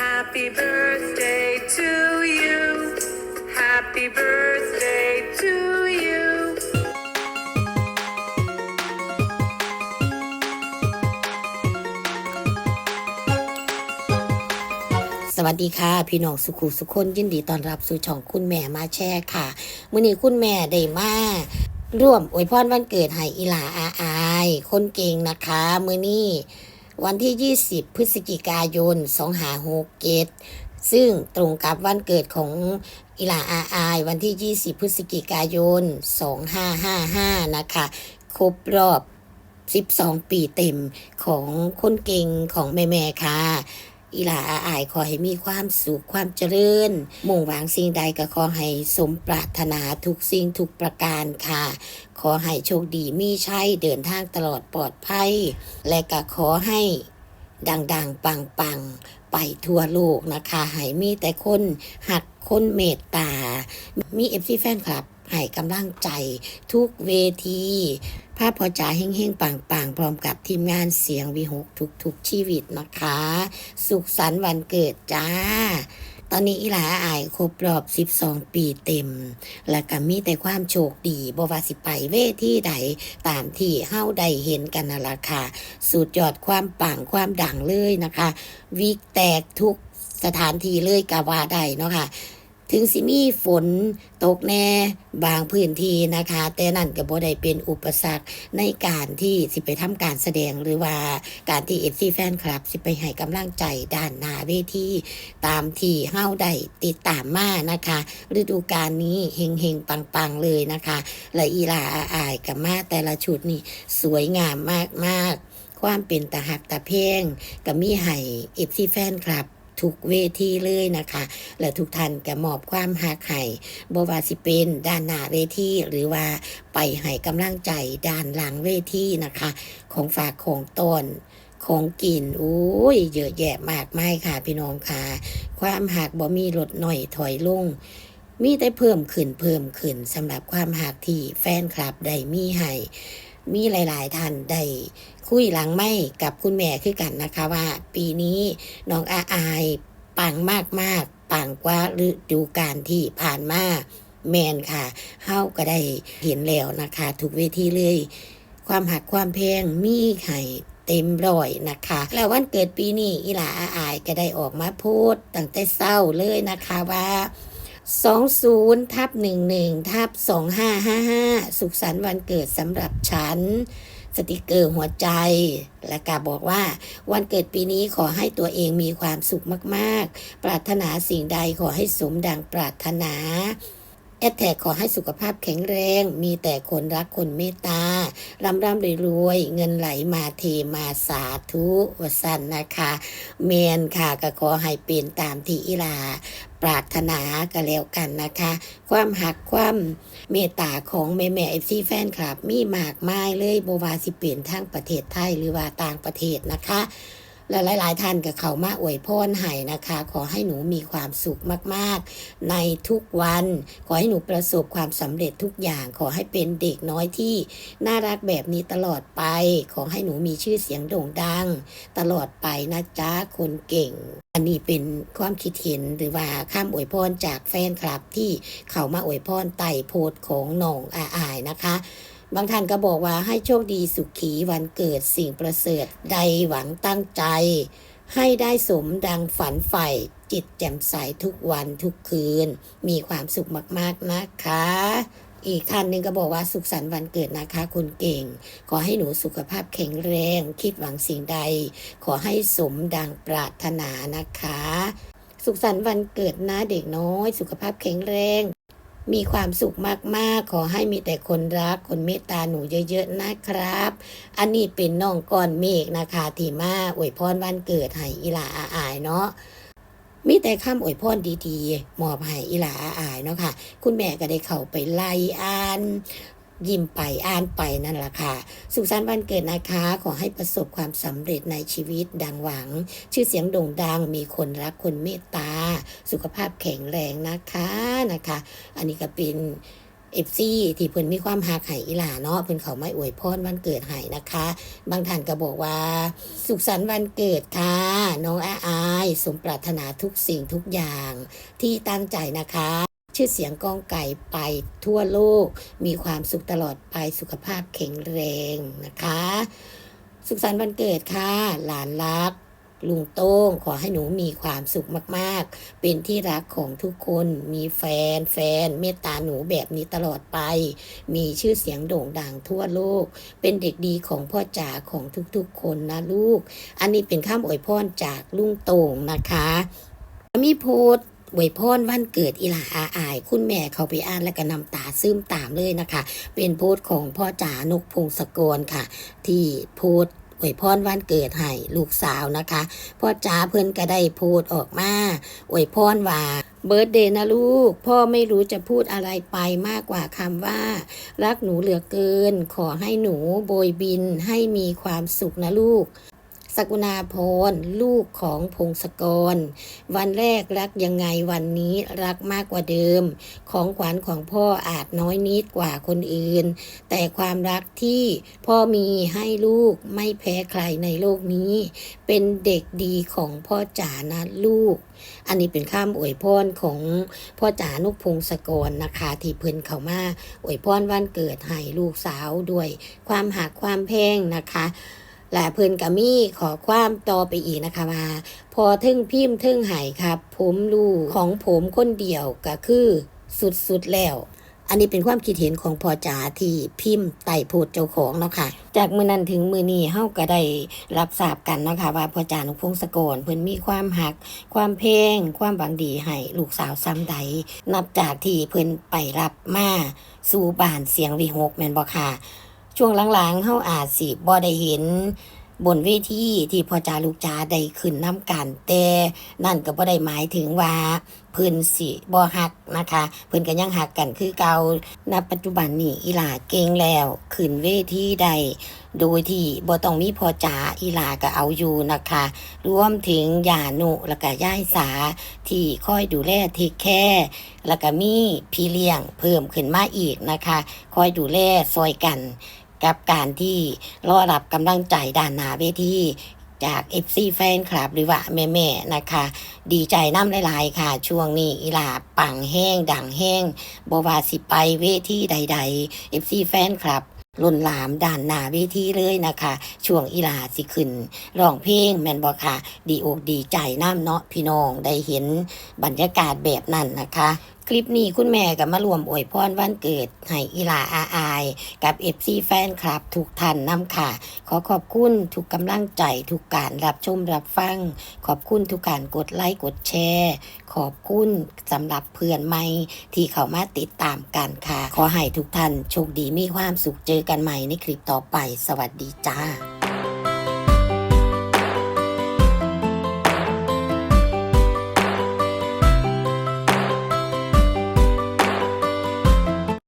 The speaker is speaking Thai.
Happy birthday to you. Happy birthday to you. สวัสดีค่ะ พี่น้องสุขุสุคนยินดีต้อนรับสู่ช่องคุณแม่มาแชร์ค่ะมื้อนี้คุณแม่ได้มาร่วมอวยพรวันเกิดให้อีหลาอาอาย คนเก่งนะคะ มื้อนี้ วันที่ 20 พฤศจิกายน2567ซึ่งตรงกับวันเกิดของอิลาอาอายวันที่ 20 พฤศจิกายน 2555 นะคะ ครบรอบ 12 ปีเต็มของคนเก่งของแม่ๆค่ะ อีหลาอาอายขอให้มีความสุขความเจริญ มุ่งหวังสิ่งใดก็ขอให้สมปรารถนาทุกสิ่งทุกประการค่ะ ขอให้โชคดีมีชัยเดินทางตลอดปลอดภัย และก็ขอให้ดังๆ ปังๆ ไปทั่วโลกนะคะให้มีแต่คนหักคนเมตตา มีเอฟซีแฟนคลับ ให้กำลังใจทุกเวทีภาพพอจ๋าเฮงๆปังๆ พร้อมกับทีมงานเสียงวิหกทุกๆชีวิตนะคะ สุขสันต์วันเกิดจ้าตอนนี้อีหลาอายครบรอบ 12 ปีเต็ม และก็มีแต่ความโชคดีบว่าสิไปเวที่ใดตามที่เฮ้าได้เห็นกันนั่นละค่ะสุดยอดความปังความดังเลยนะคะ วิกแตกทุกสถานที่เลยกะว่าได้เนาะค่ะ ถึงสิมีฝนตกแน่บางพื้นที่นะคะ แต่นั่นก็บ่ได้เป็นอุปสรรคในการที่สิไปทำการแสดงหรือว่าการที่ FC แฟนคลับ สิไปให้กำลังใจด้านหน้าเวทีตามที่เฮาได้ติดตามมานะคะฤดูกาลนี้เฮงเฮงๆปังๆเลยนะคะและอีลาอาอายกับมาแต่ละชุดนี่สวยงามมากๆ ความเป็นตาหักตาเพ่งก็มีให้ FC แฟนคลับ ทุกเวทีเลยนะคะ และทุกท่านก็มอบความหักให้บว่าสิเป็นด้านหน้าเวทีหรือว่าไปให้กำลังใจด้านหลังเวทีนะคะ ของฝากของตนของกินโอ้ยเยอะแยะมากมายค่ะพี่น้องค่ะ ความหักบ่มีลดหน่อยถอยลง มีแต่เพิ่มขึ้นเพิ่มขึ้นสำหรับความหักที่แฟนคลับได้มีให้ มีหลาย ๆ ท่านได้คุยหลังไม่กับคุณแม่คือกันนะคะว่า ปีนี้น้องอาอายปังมากมากๆปังกว่าฤดูกาลที่ผ่านมาแมนค่ะเฮาก็ได้เห็นแล้วนะคะทุกเวทีเลย ความหักความเพงมีให้เต็มร้อยนะคะ แล้ววันเกิดปีนี้อีหลาอาอายก็ได้ออกมาพูดตั้งแต่เศร้าเลยนะคะว่า 20ทับ11ทับ2555 สุขสันต์วันเกิดสำหรับฉัน สติกเกอร์หัวใจ และกาบอกว่าวันเกิดปีนี้ขอให้ตัวเองมีความสุขมากๆ ปรารถนาสิ่งใดขอให้สมดังปรารถนาแอดแทกขอให้สุขภาพแข็งแรง มีแต่คนรักคนเมตตาร่ำร่ำรวย เงินไหลมาเทมาสาธุวสันนะคะ เมนค่ะก็ขอให้เป็นตามที่อิลา ปรารถนากันแล้วกันนะคะ ความหักความเมตตาของแม่แม่เอฟซีแฟนคลับ มีมากมายเลยบวาสิเปลี่ยนทั้งประเทศไทยหรือว่าต่างประเทศนะคะ และหลายๆท่านกับเขามาอวยพรให้นะคะ ขอให้หนูมีความสุขมากๆ ในทุกวัน ขอให้หนูประสบความสำเร็จทุกอย่าง ขอให้เป็นเด็กน้อยที่น่ารักแบบนี้ตลอดไป ขอให้หนูมีชื่อเสียงโด่งดัง ตลอดไปนะจ๊ะคนเก่ง อันนี้เป็นความคิดเห็นหรือว่าข้ามอวยพรจากแฟนคลับที่เขามาอวยพรไต่โพสของหนองอาอายนะคะ บางท่านก็บอกว่าให้โชคดีสุขีวันเกิดสิ่งประเสริฐใดหวังตั้งใจ ให้ได้สมดังฝันใฝ่จิตแจ่มใสทุกวันทุกคืน มีความสุขมากๆนะคะ อีกท่านหนึ่งก็บอกว่าสุขสันต์วันเกิดนะคะคุณเก่ง ขอให้หนูสุขภาพแข็งแรง คิดหวังสิ่งใด ขอให้สมดังปรารถนานะคะ สุขสันต์วันเกิดนะเด็กน้อย สุขภาพแข็งแรง มีความสุขมากๆ ขอให้มีแต่คนรัก คนเมตตาหนูเยอะๆนะครับ อันนี้เป็นน้องก้อนเมฆนะคะที่มาอวยพรวันเกิดให้อีหลาอาอายเนาะมีแต่คำอวยพรดีๆมอบให้อีหลาอาอายเนาะค่ะ คุณแม่ก็ได้เข้าไปไล่อ่าน ยิ้มไปอ่านไปนั่นแหละค่ะ สุขสันต์วันเกิดนะคะ ขอให้ประสบความสำเร็จในชีวิตดังหวัง ชื่อเสียงโด่งดัง มีคนรักคนเมตตา สุขภาพแข็งแรงนะคะนะคะ อันนี้ก็เป็นเอฟซีที่เพิ่นมีความหักให้อีหลาเนาะเพิ่นเขาไม่อวยพรวันเกิดให้นะคะ บางท่านก็บอกว่า สุขสันต์วันเกิดค่ะ น้องอาอาย สมปรารถนาทุกสิ่งทุกอย่างที่ตั้งใจนะคะ ชื่อเสียงกองไก่ไปทั่วโลก มีความสุขตลอดไปสุขภาพแข็งแรงนะคะ สุขสันต์วันเกิดค่ะ หลานรัก ลุงโต้งขอให้หนูมีความสุขมากๆ เป็นที่รักของทุกคนมีแฟนแฟนเมตตาหนูแบบนี้ตลอดไป มีชื่อเสียงโด่งดังทั่วโลก เป็นเด็กดีของพ่อจ๋าของทุกๆคนนะลูก อันนี้เป็นข้ามอวยพรจากลุงโต่งนะคะมีพสต์ อวยพรวันเกิดอีหลาอาอาย คุณแม่เขาไปอ่านแล้วก็นำตาซึมตามเลยนะคะ เป็นโพสต์ของพ่อจ๋านกพงศกรค่ะ ที่โพสต์อวยพรวันเกิดให้ลูกสาวนะคะพ่อจ๋าเพิ่อนก็ได้โพสต์ออกมาอวยพรว่าเบิร์ดเดย์นะลูก พ่อไม่รู้จะพูดอะไรไปมากกว่าคำว่า รักหนูเหลือเกิน ขอให้หนูโบยบินให้มีความสุขนะลูก สกุณาพรลูกของพงศกร วันแรกรักยังไงวันนี้รักมากกว่าเดิม ของขวัญของพ่ออาจน้อยนิดกว่าคนอื่น แต่ความรักที่พ่อมีให้ลูกไม่แพ้ใครในโลกนี้ เป็นเด็กดีของพ่อจ๋านะลูก อันนี้เป็นข้ามอวยพรของพ่อจ๋านุกพงศกรนะคะที่เพิ่นเขามาอวยพรวันเกิดให้ลูกสาวด้วย ความหักความแพงนะคะ และเพิ่นก็มีขอความต่อไปอีกนะคะว่า พอทึ่งพิมพ์ทึ่งไห้ครับ ผมรู้ของผมคนเดียวก็คือสุดๆแล้วอันนี้เป็นความคิดเห็นของพ่อจ๋าที่พิมพ์ไต่โพดเจ้าของเนาะค่ะ จากมือนั้นถึงมือนี้เฮาก็ได้รับทราบกันเนาะค่ะว่าพ่อจ๋านุพงศกรเพิ่นมีความหัก ความเพลงความบังดีให้ลูกสาวซ้ำใด นับจากที่เพิ่นไปรับมาสู่บ้านเสียงวิหกแม่นบ่ค่ะ ช่วงหลังๆเฮาอาจสิบ่ได้เห็นบนเวทีที่พ่อจาลูกจาได้ขึ้นน้ำกันแต่นั่นก็บ่ได้หมายถึงว่าเพิ่นสิบ่ฮักนะคะเพิ่นก็ยังฮักกันคือเก่าณปัจจุบันนี้อีหลาเก่งแล้วขึ้นเวทีใดโดยที่บ่ต้องมีพ่อจ๋าอีหลาก็เอาอยู่นะคะ รวมถึงยาหนุแล้วก็ย่ายสาที่คอยดูแลเทคแคร์แล้วก็มีพี่เลี้ยงเพิ่มขึ้นมาอีกนะคะ คอยดูแลซอยกัน กับการที่รอรับกำลังใจด้านหน้าเวทีจาก FC แฟนคลับหรือว่าแม่ๆนะคะ ดีใจน้ำลายๆค่ะ ช่วงนี้อีหลาปังแห้งดังแห้งบวาสิไปเวทีใดๆ FC แฟนคลับล้นหลามด่านหน้าเวทีเลยนะคะ ช่วงอีหลาสิขึ้นร้องเพลงแมนบอค่ะ ดีอกดีใจน้ำเนาะพี่น้องได้เห็นบรรยากาศแบบนั้นนะคะ ลิปนี้คุณแม่ก็มารวมอวยพรวันเกิดให้อีหลาอาอาย กับเอฟซีแฟนคลับทุกท่านนำค่ะ ขอขอบคุณทุกกำลังใจทุกการรับชมรับฟัง ขอบคุณทุกการกดไลค์กดแชร์ ขอบคุณสำหรับเพื่อนใหม่ที่เข้ามาติดตามกันค่ะ ขอให้ทุกท่านโชคดีมีความสุขเจอกันใหม่ในคลิปต่อไป สวัสดีจ้า